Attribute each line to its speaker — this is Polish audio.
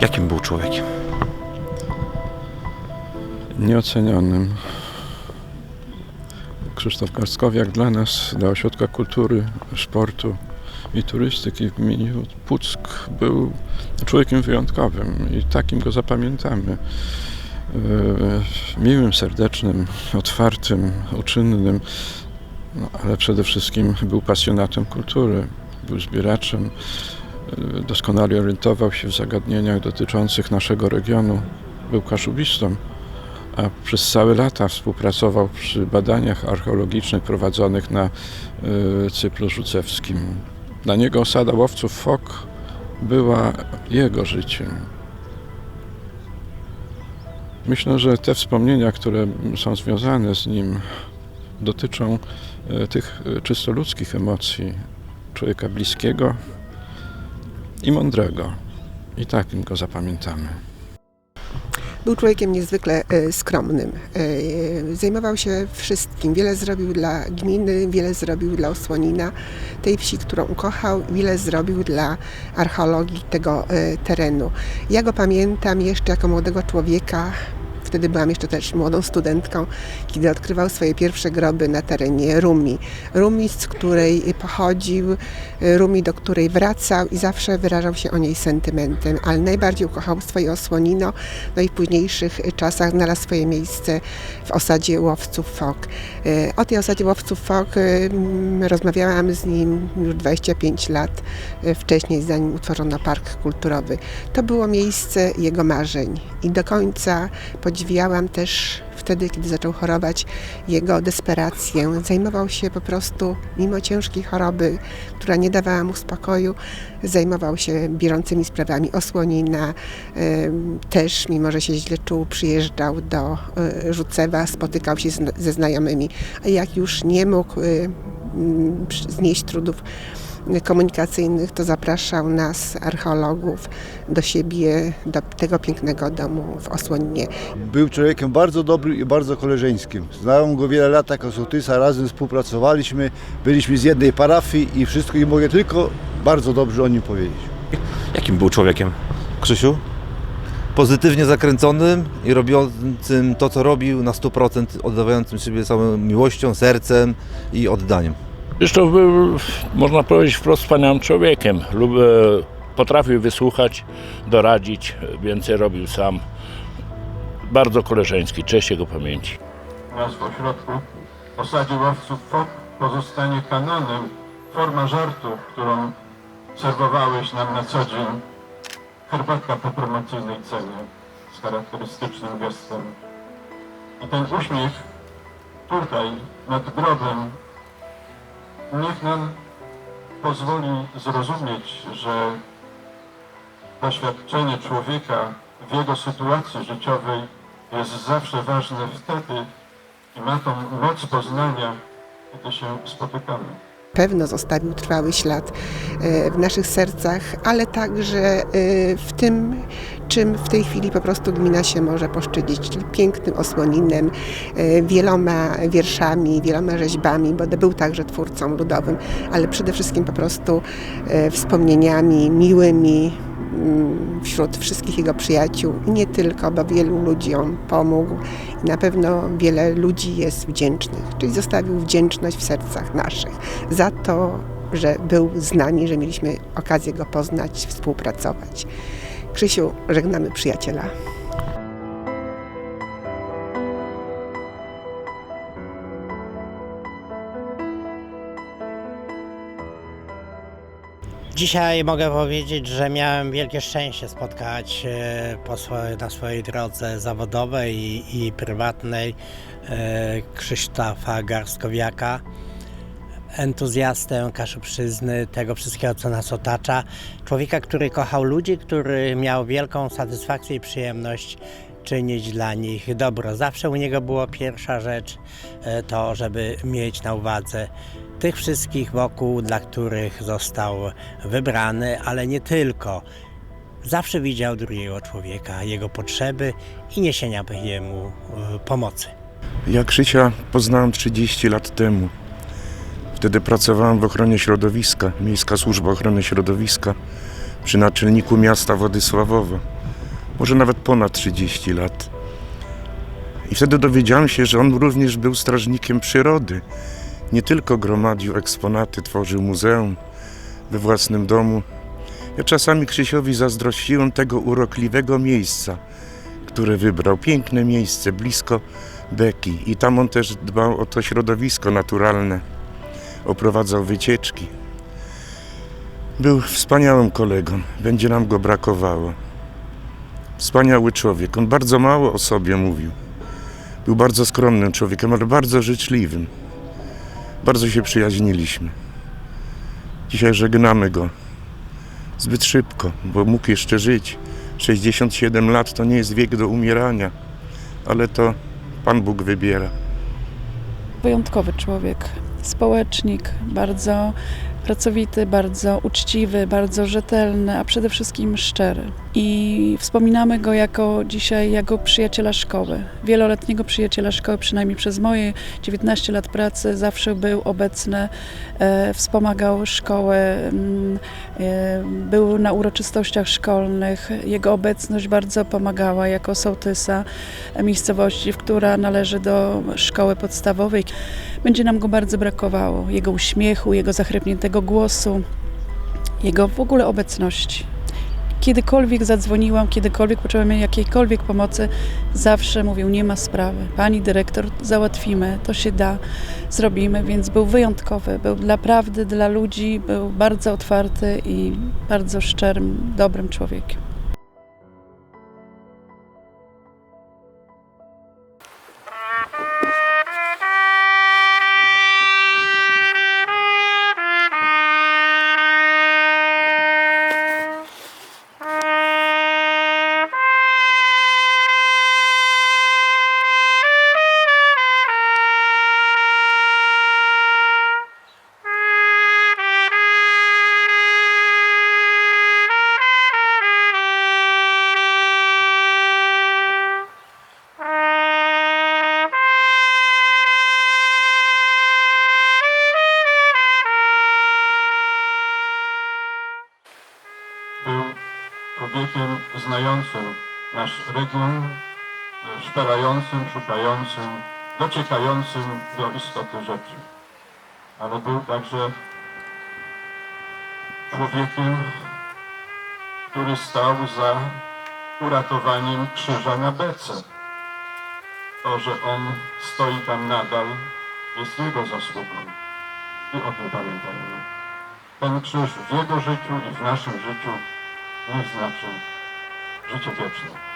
Speaker 1: Jakim był człowiekiem?
Speaker 2: Nieocenionym. Krzysztof Karskowiak dla nas, dla Ośrodka Kultury, Sportu i Turystyki w imieniu Puck był człowiekiem wyjątkowym i takim go zapamiętamy. E, Miłym, serdecznym, otwartym, uczynnym, no, ale przede wszystkim był pasjonatem kultury, był zbieraczem, doskonale orientował się w zagadnieniach dotyczących naszego regionu, był kaszubistą a przez całe lata współpracował przy badaniach archeologicznych prowadzonych na y, Cyplu Rzucewskim. Dla niego osada łowców fok była jego życiem. Myślę, że te wspomnienia, które są związane z nim, dotyczą y, tych y, czysto ludzkich emocji człowieka bliskiego i mądrego. I takim go zapamiętamy.
Speaker 3: Był człowiekiem niezwykle e, skromnym. E, Zajmował się wszystkim. Wiele zrobił dla gminy, wiele zrobił dla Osłonina, tej wsi, którą ukochał, wiele zrobił dla archeologii tego e, terenu. Ja go pamiętam jeszcze jako młodego człowieka. Wtedy byłam jeszcze też młodą studentką, kiedy odkrywał swoje pierwsze groby na terenie Rumi. Rumi, z której pochodził, Rumi, do której wracał i zawsze wyrażał się o niej sentymentem, ale najbardziej ukochał swoje Osłonino, no i w późniejszych czasach znalazł swoje miejsce w osadzie łowców fok. E, O tej osadzie łowców fok e, m, rozmawiałam z nim już 25 lat wcześniej, zanim utworzono park kulturowy. To było miejsce jego marzeń i do końca podziwiałam też wtedy, kiedy zaczął chorować, jego desperację. Zajmował się po prostu, mimo ciężkiej choroby, która nie dawała mu spokoju, zajmował się bieżącymi sprawami Osłonina. Też, mimo że się źle czuł, przyjeżdżał do e, Rzucewa, spotykał się ze znajomymi, a jak już nie mógł e, znieść trudów komunikacyjnych, to zapraszał nas, archeologów, do siebie, do tego pięknego domu w Osłoninie.
Speaker 4: Był człowiekiem bardzo dobrym i bardzo koleżeńskim. Znałem go wiele lat jako sołtysa, razem współpracowaliśmy, byliśmy z jednej parafii i wszystko i mogę tylko bardzo dobrze o nim powiedzieć.
Speaker 1: Jakim był człowiekiem?
Speaker 5: Krzysiu? Pozytywnie zakręconym i robiącym to, co robił na 100%, oddawającym siebie całą miłością, sercem i oddaniem.
Speaker 6: Krzysztof był, można powiedzieć, wprost wspaniałym człowiekiem. Lub, e, potrafił wysłuchać, doradzić, więcej robił sam. Bardzo koleżeński, cześć jego pamięci.
Speaker 7: Nazw ośrodku w osadzie łowców FOK pozostanie kanonem forma żartu, którą serwowałeś nam na co dzień. Herbatka po promocyjnej cenie z charakterystycznym gestem. I ten uśmiech tutaj nad grobem niech nam pozwoli zrozumieć, że doświadczenie człowieka w jego sytuacji życiowej jest zawsze ważne wtedy i ma tą moc poznania, kiedy się spotykamy.
Speaker 3: Pewno zostawił trwały ślad e, w naszych sercach, ale także e, w tym, czym w tej chwili po prostu gmina się może poszczycić, czyli pięknym osłoninem, e, wieloma wierszami, wieloma rzeźbami, bo był także twórcą ludowym, ale przede wszystkim po prostu wspomnieniami miłymi wśród wszystkich jego przyjaciół i nie tylko, bo wielu ludziom pomógł i na pewno wiele ludzi jest wdzięcznych, czyli zostawił wdzięczność w sercach naszych za to, że był z nami, że mieliśmy okazję go poznać, współpracować. Krzysiu, żegnamy przyjaciela.
Speaker 8: Dzisiaj mogę powiedzieć, że miałem wielkie szczęście spotkać e, na swojej drodze zawodowej i, prywatnej e, Krzysztofa Garstkowiaka, entuzjastę Kaszubszyzny, tego wszystkiego, co nas otacza. Człowieka, który kochał ludzi, który miał wielką satysfakcję i przyjemność czynić dla nich dobro. Zawsze u niego było pierwsza rzecz e, to, żeby mieć na uwadze tych wszystkich wokół, dla których został wybrany, ale nie tylko. Zawsze widział drugiego człowieka, jego potrzeby i niesienia jemu e, pomocy.
Speaker 9: Ja Krzysia poznałem 30 lat temu. Wtedy pracowałem w ochronie środowiska, Miejska Służba Ochrony Środowiska przy naczelniku miasta Władysławowa. Może nawet ponad 30 lat. I wtedy dowiedziałem się, że on również był strażnikiem przyrody. Nie tylko gromadził eksponaty, tworzył muzeum we własnym domu. Ja czasami Krzysiowi zazdrościłem tego urokliwego miejsca, które wybrał. Piękne miejsce, blisko Beki. I tam on też dbał o to środowisko naturalne. Oprowadzał wycieczki. Był wspaniałym kolegą. Będzie nam go brakowało. Wspaniały człowiek. On bardzo mało o sobie mówił. Był bardzo skromnym człowiekiem, ale bardzo życzliwym. Bardzo się przyjaźniliśmy. Dzisiaj żegnamy go zbyt szybko, bo mógł jeszcze żyć. 67 lat to nie jest wiek do umierania, ale to Pan Bóg wybiera.
Speaker 10: wyjątkowy człowiek, społecznik, bardzo pracowity, bardzo uczciwy, bardzo rzetelny, a przede wszystkim szczery. I wspominamy go jako dzisiaj jako przyjaciela szkoły, wieloletniego przyjaciela szkoły, przynajmniej przez moje 19 lat pracy zawsze był obecny, e, wspomagał szkołę, mm, e, był na uroczystościach szkolnych. Jego obecność bardzo pomagała jako sołtysa miejscowości, która należy do szkoły podstawowej. Będzie nam go bardzo brakowało, jego uśmiechu, jego zachrypniętego głosu, jego w ogóle obecności. Kiedykolwiek zadzwoniłam, kiedykolwiek poczułam jakiejkolwiek pomocy, zawsze mówił, nie ma sprawy. Pani dyrektor, załatwimy, to się da, zrobimy, więc był wyjątkowy, był naprawdę dla ludzi, był bardzo otwarty i bardzo szczerym, dobrym człowiekiem.
Speaker 7: Znającym nasz region, szperającym, szukającym, dociekającym do istoty rzeczy. Ale był także człowiekiem, który stał za uratowaniem krzyża na Bece. To, że on stoi tam nadal, jest jego zasługą. I o tym pamiętajmy. Ten krzyż w jego życiu i w naszym życiu niech znaczy życie wieczne.